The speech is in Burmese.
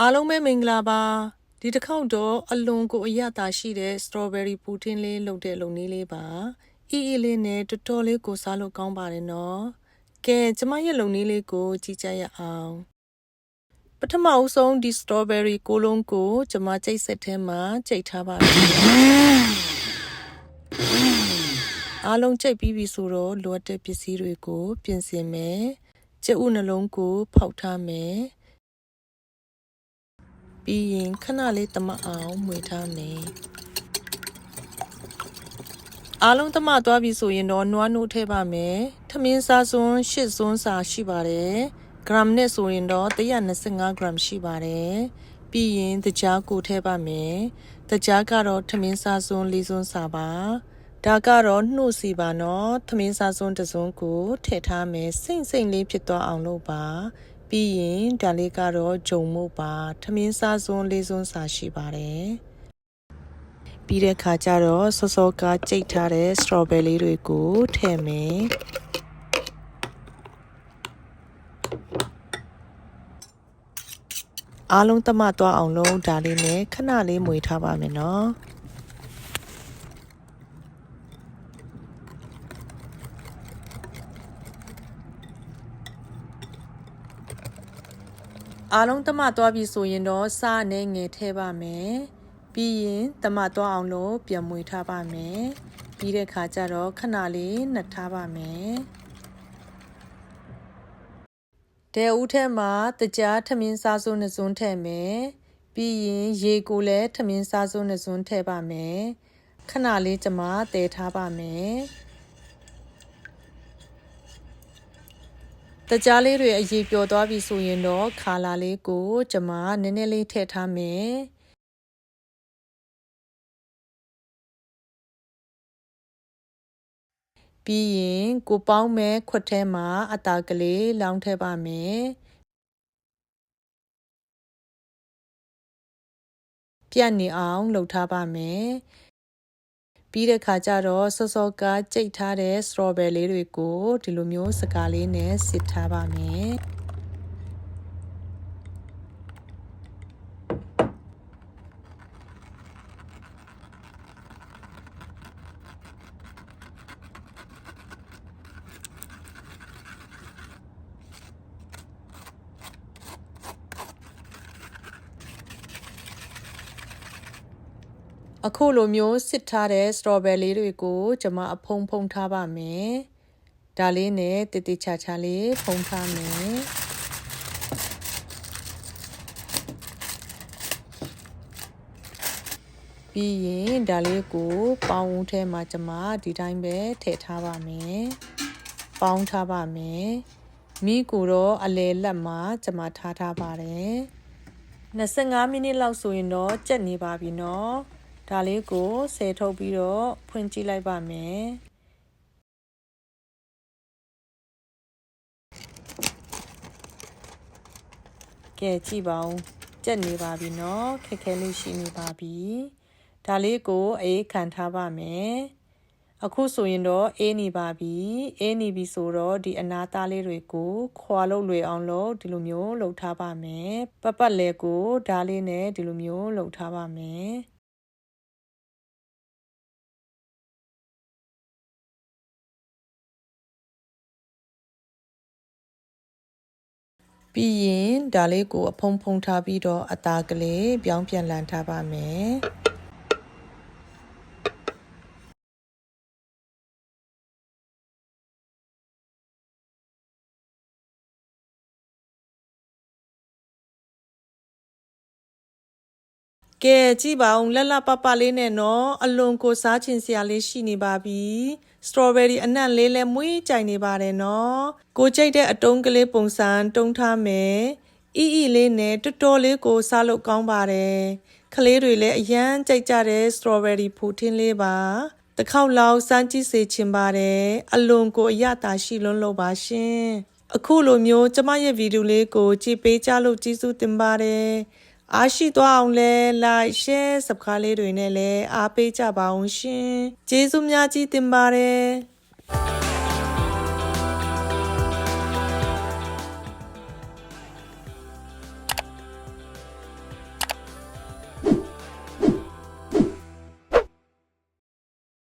အားလုံးပဲမင်္ဂလာပါဒီတစ်ခေါက်တော့အလွန်ကိုအရသာရှိတဲ့ strawberry pudding လေးလုပ်တဲ့လုပ်နည်းလေးပါအီအီလေးနဲ့တော်တော်လေးကိုစားလို့ကောင်းပါတယ်နော်ကဲကျမရဲ့လုပ်နည်းလေးကိုကြည့်ကြရအောင်ပထမအဆုံးဒီ strawberry ကိုလုံးကိုကျမကြိတ်ဆက်ထဲမှာကြိတ်ထားပါတယ်အားလုံးကြိတ်ပြီးပြီဆိုတော့လိုအပ်တဲ့ပစ္စည်းတွေကို ပြင်ဆင်မယ်ကျဥနှလုံးကို ဖောက်ထားမယ် ပြီးရင်ခဏလေးတမအောင်မှွေထားမယ်အားလုံးတမသွားပြီဆိုရင်တော့နွားနို့ထည့်ပါမယ်ထမင်းစားစွန်း၈စွန်းစာရှိပါတယ်ဂရမ်နဲ့ဆိုရင်တော့125 gram ရှိပါတယ်ပြီးရင်တကြားကိုထည့်ပါမယ်တကြားကတော့ထမင်းစားစွန်း၄စွန်းစာပါဒါကတော့နှုတ်စီပါနော်သမင်းစားစွန်းတစ်စုံကိုထည့်ထားမယ်စိမ့်စိမ့်လေးဖြစ်သွားအောင်လုပ်ပါ ပြီးရင်ဒါလေးကတော့ဂျုံမို့ပါထမင်းစားစွန်းလေးစွန်းစာရှိပါတယ်ပြီးတဲ့ခါကျတော့စောစောကကြိတ်ထားတဲ့ strawberry တွေကိုထည့်မယ်အားလုံးတမသွားအောင်လို့ဒါလေးနဲ့ခဏလေးမွေထားပါမယ်နော် အားလုံးတမသွားပြီဆိုရင်တော့စားနဲ့ငယ်ထဲပါမယ်ပြီးရင်တမသွားအောင်လို့ပြန်မွေထားပါမယ်ပြီးတဲ့ခါကျတော့ခဏလေးနှက်ထားပါမယ်တဲဦးထဲမှာတကြားထမင်းစားစုံနှစုံထည့်မယ်ပြီးရင်ရေကိုလည်းထမင်းစားစုံနှစုံထည့်ပါမယ်ခဏလေးကျမတည်ထားပါမယ် တကြားလေးတွေအရေးပျော်သွားပြီဆိုရင်တော့ခါလာလေးကိုကျမနည်းနည်းလေးထည့်ထားမယ်ပြီးရင်ကိုပေါင်းမဲ့ခွက်ထဲမှာအတာကလေးလောင်းထည့်ပါမယ်ပြတ်နေအောင်လှုပ်ထားပါမယ် ပြီးတဲ့ခါကျတော့စောစောကကြိတ်ထားတဲ့ strawberry လေးတွေကိုဒီလိုမျိုးစကားလေးနဲ့စစ်ထားပါမယ် အခုလိုမျိုးစစ်ထားတဲ့ strawberry တွေကိုကျွန်မအဖုံဖုံထားပါမယ်။ဒါလေးနဲ့တတိချာချာလေးဖုံထားမယ်။ပြီးရင်ဒါလေးကိုပေါင်းဝန်းထဲမှာကျွန်မဒီတိုင်းပဲထည့်ထားပါမယ်။ပေါင်းထားပါမယ်။မိကိုတော့အလဲလက်မှာကျွန်မထားထားပါတယ်။25မိနစ်လောက်ဆိုရင်တော့ကြက်နေပါပြီနော်။ ဒါလေးကိုဆယ်ထုတ်ပြီးတော့ဖွင့်ကြည့်လိုက်ပါမယ်ကဲကြည့်ပါဦးကြက်နေပါပြီเนาะခက်ခဲလေးရှိနေပါပြီဒါလေးကိုအေးခံထားပါမယ်အခုဆိုရင်တော့အေးနေပါပြီအေးနေပြီဆိုတော့ဒီအနာသားလေးတွေကိုခွာလို့လွယ်အောင်လို့ဒီလိုမျိုးလှုပ်ထားပါမယ်ပတ်ပတ်လဲကိုဓာလေးနဲ့ဒီလိုမျိုးလှုပ်ထားပါမယ် ပြီးရင်ဒါလေးကိုအဖုံဖုံထားပြီးတော့အသားကလေးပြောင်းပြန်လန်ထားပါမယ် ကဲကြည့်ပါဦးလက်လက်ပပလေးနဲ့နော်အလွန်ကိုစားချင်စရာလေးရှိနေပါပြီစထရဘယ်ရီအနံ့လေးလည်းမွေးကြိုင်နေပါတယ်နော်ကိုကြိတ်တဲ့အတုံးကလေးပုံစံတုံးထားမယ်အီအီလေးနဲ့တော်တော်လေးကိုစားလို့ကောင်းပါတယ်ကလေးတွေလည်းအရန်ကြိုက်ကြတဲ့စထရဘယ်ရီဖူထင်းလေးပါတခေါက်လောက်စမ်းကြည့်စေချင်ပါတယ်အလွန်ကိုအရသာရှိလွန်းလို့ပါရှင်အခုလိုမျိုးကျမရဲ့ဗီဒီယိုလေးကိုကြည့်ပေးကြလို့ကျေးဇူးတင်ပါတယ် အားရှိသွားအောင်လဲ like share subscribe လေးတွေနဲ့လည်းအားပေးကြပါအောင်ရှင်ကျေးဇူးများကြီးတင်ပါတယ်